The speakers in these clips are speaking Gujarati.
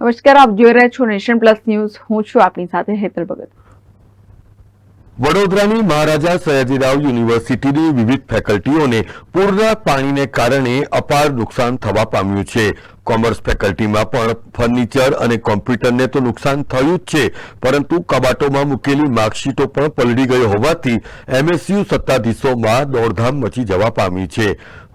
નમસ્કાર, આપ જોઈ રહ્યા છો નેશન પ્લસ ન્યૂઝ. હું છું આપની સાથે હેતલ ભગત. વડોદરાની મહારાજા સયાજીરાવ યુનિવર્સિટીની વિવિધ ફેકલ્ટીઓને પૂરના પાણીને કારણે અપાર નુકસાન થવા પામ્યું છે. કોમર્સ ફેકલ્ટીમાં પણ ફર્નિચર અને કોમ્પ્યુટરને તો નુકસાન થયું જ છે, પરંતુ કબાટોમાં મૂકેલી માર્કશીટો પણ પલળી ગઈ હોવાથી એમએસયુ સત્તાધીશોમાં દોડધામ મચી જવા પામી છે.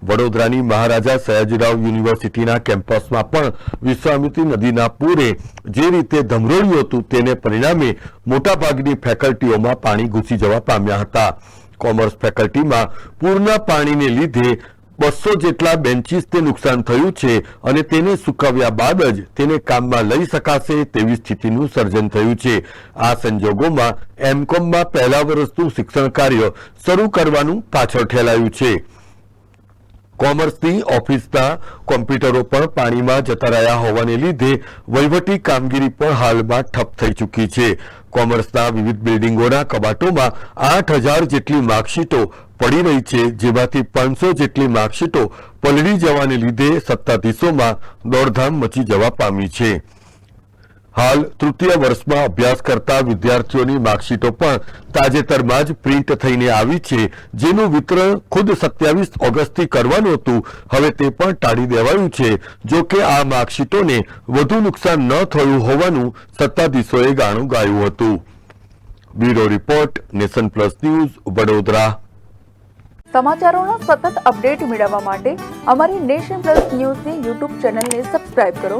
વડોદરાની મહારાજા સયાજીરાવ યુનિવર્સિટીના કેમ્પસમાં પણ વિશ્વામિત્રી નદીના પૂરે જે રીતે ધમરોળ્યું હતું તેને પરિણામે મોટાભાગની ફેકલ્ટીઓમાં પાણી ઘૂસી જવા પામ્યા હતા. કોમર્સ ફેકલ્ટીમાં પૂરના પાણીને લીધે બસો જેટલા બેન્ચીસને નુકસાન થયું છે અને તેને સુકવ્યા બાદ જ તેને કામમાં લઈ શકાશે તેવી સ્થિતિનું સર્જન થયું છે. આ સંજોગોમાં એમકોમમાં પહેલા વર્ષનું શિક્ષણ કાર્ય શરૂ કરવાનું પાછળ ઠેલાયું છે. કોમર્સની ઓફિસના કોમ્પ્યુટરો પણ પાણીમાં જતા રહ્યા હોવાને લીધે વહીવટી કામગીરી પણ હાલમાં ઠપ થઈ ચૂકી છે. કોમર્સના વિવિધ બિલ્ડિંગોના કબાટોમાં આઠ હજાર જેટલી માર્કશીટો પડી રહી છે, જેમાંથી પાંચસો જેટલી માર્કશીટો પલળી જવાને લીધે સત્તાધીશોમાં દોડધામ મચી જવા પામી છે. હાલ તૃતીય વર્ષમાં અભ્યાસ કરતા વિદ્યાર્થીઓની માર્કશીટો પણ તાજેતરમાં જ પ્રિન્ટ થઈને આવી છે. જેનું વિતરણ ખુદ સત્યાવીસ ઓગસ્ટથી કરવાનું હતું. હવે તે પણ ટાળી દેવાયું છે. જો કે આ માર્કશીટોને વધુ નુકસાન ન થયું હોવાનું સત્તાધીશોએ ગાણું ગાયું હતું. Bureau report, nation plus news, Vadodara. સમાચારોનો સતત અપડેટ મેળવવા માટે અમારી નેશન પ્લસ ન્યૂઝની યુટ્યુબ ચેનલને સબસ્ક્રાઇબ કરો.